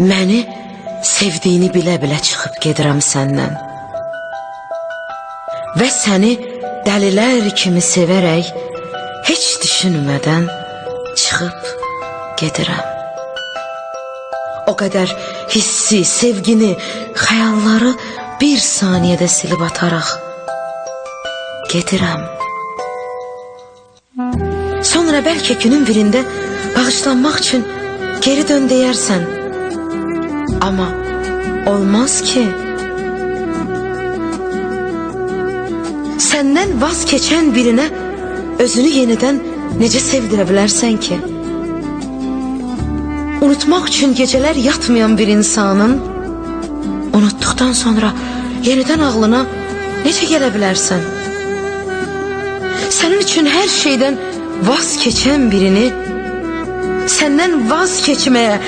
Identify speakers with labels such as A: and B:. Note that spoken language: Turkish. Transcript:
A: Məni sevdiyini bilə-bilə çıxıb gedirəm səndən. Və səni dəlilər kimi sevərək heç düşünmədən çıxıb gedirəm. O qədər hissi, sevgini, xəyalları bir saniyədə silib ataraq gedirəm. Sonra bəlkə günün birində bağışlanmaq üçün geri dön deyərsən. Amma olmaz ki. Səndən vaz keçən birinə özünü yenidən necə sevdirə bilərsən ki? Unutmaq üçün gecələr yatmayan bir insanın unutduqdan sonra yenidən ağlına necə gələ bilərsən? Sənin üçün hər şeydən vaz keçən birini səndən vaz keçməyə